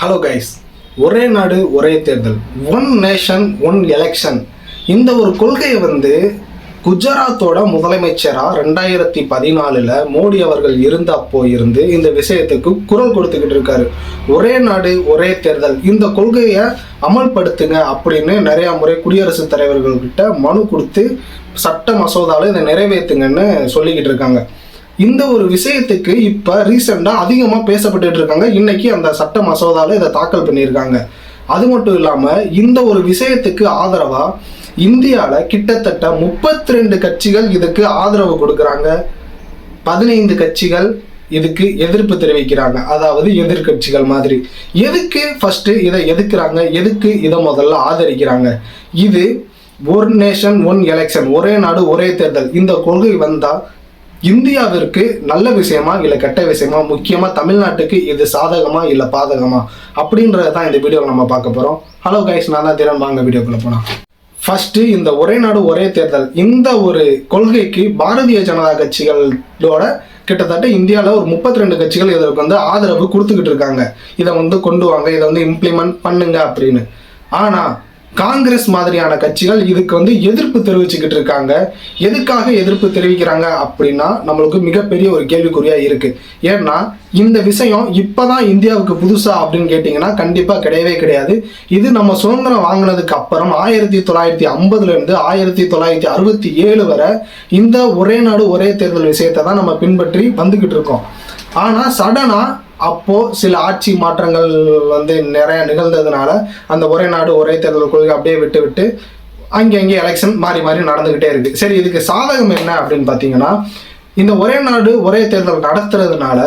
Hello guys ஒரே நாடு ஒரே தேர்தல். ஒன் நேஷன் ஒன் எலெக்ஷன் இந்த ஒரு கொள்கையை வந்து குஜராத்தோட முதலமைச்சராக ரெண்டாயிரத்தி பதினாலில் மோடி அவர்கள் இருந்த அப்போ இருந்து இந்த விஷயத்துக்கு குரல் கொடுத்துக்கிட்டு இருக்காரு. ஒரே நாடு ஒரே தேர்தல். இந்த கொள்கையை அமல்படுத்துங்க அப்படின்னு நிறையா முறை குடியரசுத் தலைவர்கள்கிட்ட மனு கொடுத்து சட்ட மசோதாவில் இதை நிறைவேற்றுங்கன்னு சொல்லிக்கிட்டு இருக்காங்க. இந்த ஒரு விஷயத்துக்கு இப்போ ரீசெண்டாக அதிகமாக பேசப்பட்டுட்டு இருக்காங்க. இன்னைக்கு அந்த சட்ட மசோதாவில் இதை தாக்கல் பண்ணியிருக்காங்க. அது மட்டும் இல்லாமல் இந்த ஒரு விஷயத்துக்கு ஆதரவாக இந்தியாவில் கிட்டத்தட்ட முப்பத்தி ரெண்டு கட்சிகள் இதுக்கு ஆதரவு கொடுக்குறாங்க. பதினைந்து கட்சிகள் இதுக்கு எதிர்ப்பு தெரிவிக்கிறாங்க. அதாவது எதிர்க்கட்சிகள் மாதிரி. எதுக்கு ஃபர்ஸ்ட் இதை எதுக்குறாங்க? எதுக்கு இதை முதல்ல ஆதரிக்கிறாங்க? இது ஒரு நேஷன் ஒன் எலெக்ஷன் ஒரே நாடு ஒரே தேர்தல். இந்த கொள்கை வந்தா இந்தியாவிற்கு நல்ல விஷயமா இல்லை கெட்ட விஷயமா முக்கியமாக தமிழ்நாட்டுக்கு இது சாதகமா இல்லை பாதகமா அப்படின்றத தான் இந்த வீடியோவில் நம்ம பார்க்க போகிறோம் ஹலோ கைஸ் நான் தான் திறன். வாங்க வீடியோக்குள்ளே போலாம். ஃபஸ்ட்டு இந்த ஒரே நாடு ஒரே தேர்தல். இந்த ஒரு கொள்கைக்கு பாரதிய ஜனதா கட்சிகளோட கிட்டத்தட்ட இந்தியாவில் ஒரு முப்பத்தி ரெண்டு கட்சிகள் இதற்கு வந்து ஆதரவு கொடுத்துக்கிட்டு இருக்காங்க. இதை வந்து கொண்டு வாங்க இதை வந்து இம்ப்ளிமெண்ட் பண்ணுங்க அப்படின்னு. ஆனால் காங்கிரஸ் மாதிரியான கட்சிகள் இதுக்கு வந்து எதிர்ப்பு தெரிவிச்சுக்கிட்டு இருக்காங்க. எதுக்காக எதிர்ப்பு தெரிவிக்கிறாங்க அப்படின்னா நம்மளுக்கு மிகப்பெரிய ஒரு கேள்விக்குறியா இருக்கு. ஏன்னா இந்த விஷயம் இப்பதான் இந்தியாவுக்கு புதுசா அப்படின்னு கேட்டிங்கன்னா கண்டிப்பா கிடையவே கிடையாது. இது நம்ம சுதந்திரம் வாங்கினதுக்கு அப்புறம் ஆயிரத்தி தொள்ளாயிரத்தி ஐம்பதுல இருந்து ஆயிரத்தி தொள்ளாயிரத்தி அறுபத்தி ஏழு வரை இந்த ஒரே நாடு ஒரே தேர்தல் விஷயத்தை தான் நம்ம பின்பற்றி வந்துகிட்டு இருக்கோம். ஆனா சடனா அப்போ சில ஆட்சி மாற்றங்கள் வந்து நிறைய நிகழ்ந்ததுனால அந்த ஒரே நாடு ஒரே தேர்தல் கொள்கை அப்படியே விட்டு விட்டு அங்கே அங்கே எலெக்ஷன் மாறி மாறி நடந்துகிட்டே இருக்கு. சரி இதுக்கு சாதகம் என்ன அப்படின்னு பார்த்தீங்கன்னா இந்த ஒரே நாடு ஒரே தேர்தல் நடத்துறதுனால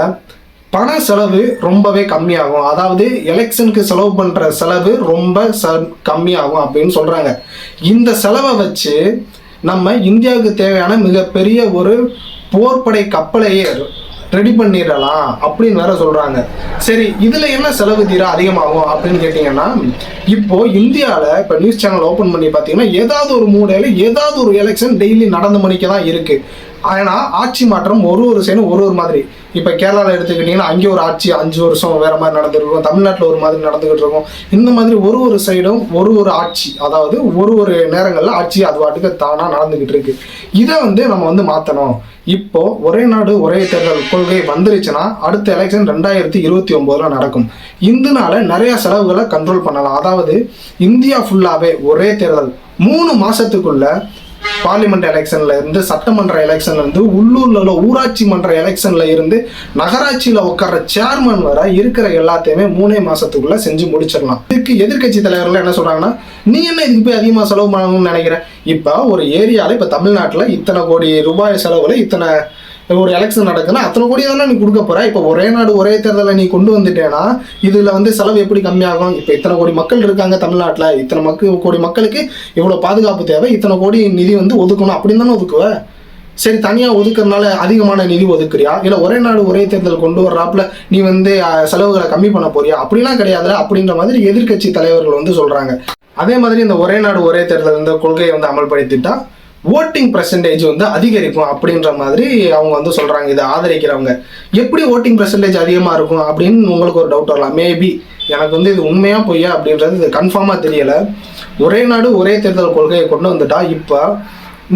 பண செலவு ரொம்பவே கம்மியாகும். அதாவது எலெக்ஷனுக்கு செலவு பண்ணுற செலவு ரொம்ப ச கம்மியாகும் அப்படின்னு சொல்கிறாங்க இந்த செலவை வச்சு நம்ம இந்தியாவுக்கு தேவையான மிகப்பெரிய ஒரு போர்ப்படை கப்பலையே ரெடி பண்ணிடலாம் அப்படின்னு வேற சொல்றாங்க. சரி இதுல என்ன செலவு தீர அதிகமாகும் அப்படின்னு கேட்டீங்கன்னா இப்போ இந்தியாவில் இப்போ நியூஸ் சேனல் ஓப்பன் பண்ணி பார்த்தீங்கன்னா ஏதாவது ஒரு மூடையில் ஏதாவது ஒரு எலெக்ஷன் டெய்லி நடந்த மணிக்கு தான் இருக்கு. ஆனா ஆட்சி மாற்றம் ஒரு ஒரு சைடும் ஒரு ஒரு மாதிரி. இப்போ கேரளாவில் எடுத்துக்கிட்டிங்கன்னா அங்கே ஒரு ஆட்சி அஞ்சு வருஷம் வேறு மாதிரி நடந்துருக்கும். தமிழ்நாட்டில் ஒரு மாதிரி நடந்துகிட்டு இருக்கும். இந்த மாதிரி ஒரு ஒரு சைடும் ஒரு ஒரு ஆட்சி அதாவது ஒரு ஒரு நேரங்களில் ஆட்சி அது வாட்டுக்கு தானாக நடந்துக்கிட்டு இருக்கு. இதை வந்து நம்ம வந்து மாற்றணும் இப்போ ஒரே நாடு ஒரே தேர்தல் கொள்கை வந்துருச்சுன்னா அடுத்த எலெக்ஷன் ரெண்டாயிரத்தி இருபத்தி ஒம்போதில் நடக்கும். இதனால நிறைய செலவுகளை கண்ட்ரோல் பண்ணலாம். அதாவது இந்தியா ஃபுல்லாகவே ஒரே தேர்தல். மூணு மாதத்துக்குள்ளே பார்லிமெண்ட் எலெக்ஷன்ல இருந்து சட்டமன்ற எலெக்ஷன்ல இருந்து உள்ளூர்ல உள்ள ஊராட்சி மன்ற எலெக்ஷன்ல இருந்து நகராட்சியில உட்கார்ற சேர்மன் வர இருக்கிற எல்லாத்தையுமே மூணே மாசத்துக்குள்ள செஞ்சு முடிச்சிடலாம். இதுக்கு எதிர்க்கட்சி தலைவர்கள் என்ன சொல்றாங்கன்னா நீ என்ன இதுக்கு போய் அதிகமா செலவு பண்ணணும்னு நினைக்கிற? இப்ப ஒரு ஏரியால இப்ப தமிழ்நாட்டுல இத்தனை கோடி ரூபாய் செலவுல இத்தனை ஒரு எலெக்ஷன் நடக்குதுன்னா அத்தனை கோடி தானே நீ கொடுக்க போகிற இப்போ ஒரே நாடு ஒரே தேர்தலை நீ கொண்டு வந்துட்டேன்னா இதில் வந்து செலவு எப்படி கம்மியாகும்? இப்போ இத்தனை கோடி மக்கள் இருக்காங்க தமிழ்நாட்டில். இத்தனை மக்கள் கோடி மக்களுக்கு இவ்வளோ பாதுகாப்பு தேவை. இத்தனை கோடி நிதி வந்து ஒதுக்கணும். அப்படின்னு தானே ஒதுக்குவ? சரி தனியாக ஒதுக்குறதுனால அதிகமான நிதி ஒதுக்குறியா? இல்லை ஒரே நாடு ஒரே தேர்தல் கொண்டு வர்றாப்புல நீ வந்து செலவுகளை கம்மி பண்ண போறியா? அப்படிலாம் கிடையாதுல. அப்படின்ற மாதிரி எதிர்க்கட்சி தலைவர்கள் வந்து சொல்கிறாங்க அதே மாதிரி இந்த ஒரே நாடு ஒரே தேர்தல் இந்த கொள்கையை வந்து அமல்படுத்திட்டா ஓட்டிங் பர்சன்டேஜ் வந்து அதிகரிக்கும் அப்படின்ற மாதிரி அவங்க வந்து சொல்கிறாங்க இதை ஆதரிக்கிறவங்க. எப்படி ஓட்டிங் பர்சன்டேஜ் அதிகமாக இருக்கும் அப்படின்னு உங்களுக்கு ஒரு டவுட் வரலாம். மேபி எனக்கு வந்து இது உண்மையாக பொய்யா அப்படின்றது இது கன்ஃபார்மாக தெரியலை. ஒரே நாடு ஒரே தேர்தல் கொள்கையை கொண்டு வந்துட்டா இப்போ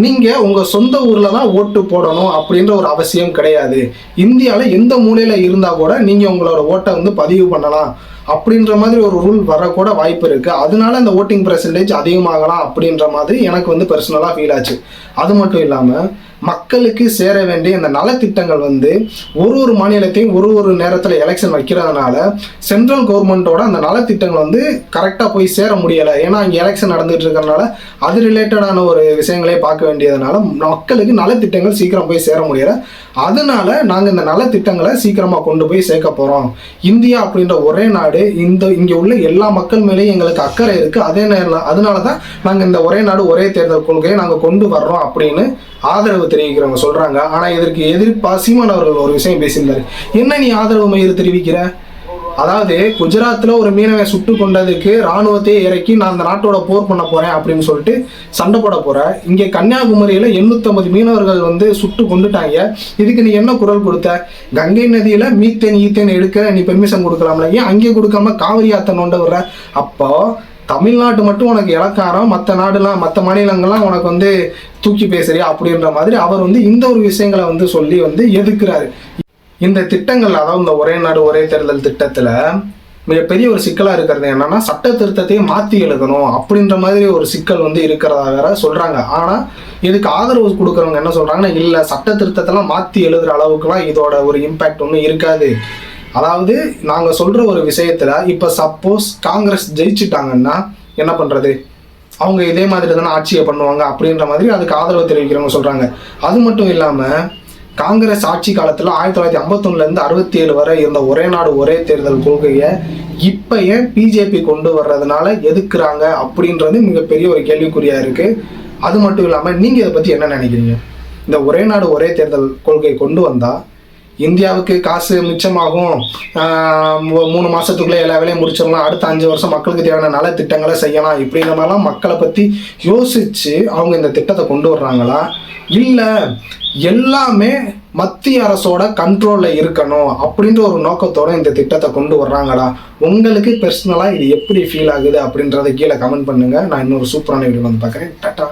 நீங்கள் உங்கள் சொந்த ஊரில் தான் ஓட்டு போடணும் அப்படின்ற ஒரு அவசியம் கிடையாது. இந்தியாவில் எந்த மூலையில் இருந்தால் கூட நீங்கள் உங்களோட ஓட்டை வந்து பதிவு பண்ணலாம். அப்படின்ற மாதிரி ஒரு ரூல் வரக்கூட வாய்ப்பு இருக்குது அதனால இந்த ஓட்டிங் பர்சன்டேஜ் அதிகமாகலாம் அப்படின்ற மாதிரி எனக்கு வந்து பர்சனலாக ஃபீல் ஆச்சு. அது மட்டும் இல்லாமல் மக்களுக்கு சேர வேண்டிய இந்த நலத்திட்டங்கள் வந்து ஒரு ஒரு மாநிலத்தையும் ஒரு ஒரு நேரத்தில் எலெக்ஷன் வைக்கிறதுனால சென்ட்ரல் கவர்மெண்ட்டோட அந்த நலத்திட்டங்கள் வந்து கரெக்டாக போய் சேர முடியலை. ஏன்னா இங்கே எலெக்ஷன் நடந்துகிட்டு இருக்கறனால அது ரிலேட்டடான ஒரு விஷயங்களே பார்க்க வேண்டியதுனால மக்களுக்கு நலத்திட்டங்கள் சீக்கிரம் போய் சேர முடியல. அதனால நாங்கள் இந்த நலத்திட்டங்களை சீக்கிரமாக கொண்டு போய் சேர்க்க போகிறோம் இந்தியா அப்படின்ற ஒரே நாடு இந்த இங்கே உள்ள எல்லா மக்கள் மேலேயும் எங்களுக்கு அக்கறை இருக்குது அதே நேரம் அதனால தான் நாங்கள் இந்த ஒரே நாடு ஒரே தேர்தல் கொள்கையை நாங்கள் கொண்டு வர்றோம் அப்படின்னு ஆதரவு தெரிவிக்கிறவங்க சொல்கிறாங்க ஆனால் இதற்கு எதிர்ப்பா சீமான் அவர்கள் ஒரு விஷயம் பேசியிருந்தாரு. என்ன நீ ஆதரவு மயிறு தெரிவிக்கிற? அதாவது குஜராத்தில் ஒரு மீனவை சுட்டு கொண்டதுக்கு ராணுவத்தையே இறக்கி நான் அந்த நாட்டோட போர் பண்ண போறேன் அப்படின்னு சொல்லிட்டு சண்டை போட போறேன் இங்கே கன்னியாகுமரியில் எண்ணூத்தம்பது மீனவர்கள் வந்து சுட்டு கொண்டுட்டாங்க. இதுக்கு நீ என்ன குரல் கொடுத்த? கங்கை நதியில் மீத்தேன் ஈத்தேன் எடுக்க நீ பெர்மிஷன் கொடுக்கலாம்ல? ஏன் அங்கே கொடுக்காம காவிரி ஆத்த நோண்ட விடுற? அப்போ தமிழ்நாட்டு மட்டும் உனக்கு இலக்காரம் மற்ற நாடுலாம் மற்ற மாநிலங்கள்லாம் உனக்கு வந்து தூக்கி பேசுறியா? அப்படின்ற மாதிரி அவர் வந்து இந்த ஒரு விஷயங்களை வந்து சொல்லி வந்து எதிர்க்கிறாரு இந்த திட்டங்கள் அதாவது இந்த ஒரே நாடு ஒரே தேர்தல் திட்டத்தில் மிகப்பெரிய ஒரு சிக்கலாக இருக்கிறது என்னன்னா சட்ட திருத்தத்தையே மாற்றி எழுதணும் அப்படின்ற மாதிரி ஒரு சிக்கல் வந்து இருக்கிறதாக சொல்கிறாங்க ஆனால் இதுக்கு ஆதரவு கொடுக்குறவங்க என்ன சொல்கிறாங்கன்னா இல்லை சட்ட திருத்தத்தெல்லாம் மாற்றி எழுதுகிற அளவுக்குலாம் இதோட ஒரு இம்பேக்ட் ஒன்றும் இருக்காது. அதாவது நாங்கள் சொல்கிற ஒரு விஷயத்தில் இப்போ சப்போஸ் காங்கிரஸ் ஜெயிச்சுட்டாங்கன்னா என்ன பண்ணுறது அவங்க இதே மாதிரி தானே ஆட்சியை பண்ணுவாங்க அப்படின்ற மாதிரி அதுக்கு ஆதரவு தெரிவிக்கிறவங்க சொல்கிறாங்க அது மட்டும் இல்லாமல் காங்கிரஸ் ஆட்சி காலத்தில் ஆயிரத்தி தொள்ளாயிரத்தி ஐம்பத்தொன்னுலேருந்து அறுபத்தி ஏழு வரை இருந்த ஒரே நாடு ஒரே தேர்தல் கொள்கையை இப்போ ஏன் பிஜேபி கொண்டு வர்றதுனால எதுக்குறாங்க அப்படின்றது மிகப்பெரிய ஒரு கேள்விக்குறியாக இருக்குது அது மட்டும் இல்லாமல் நீங்கள் இதை பற்றி என்ன நினைக்கிறீங்க? இந்த ஒரே நாடு ஒரே தேர்தல் கொள்கை கொண்டு வந்தால் இந்தியாவுக்கு காசு மிச்சமாகும். மூணு மாதத்துக்குள்ளே எல்லா வேலையும் முடிச்சிடலாம். அடுத்த அஞ்சு வருஷம் மக்களுக்கு தேவையான நல திட்டங்களை செய்யலாம் இப்படிங்கிற மாதிரிலாம் மக்களை பற்றி யோசித்து அவங்க இந்த திட்டத்தை கொண்டு வர்றாங்களா? இல்லை எல்லாமே மத்திய அரசோட கண்ட்ரோலில் இருக்கணும் அப்படின்ற ஒரு நோக்கத்தோட இந்த திட்டத்தை கொண்டு வர்றாங்களா? உங்களுக்கு பர்சனலாக இது எப்படி ஃபீல் ஆகுது அப்படின்றத கீழே கமெண்ட் பண்ணுங்கள் நான் இன்னொரு சூப்பரான வீடியோ வந்து பார்க்குறேன். டாட்டா!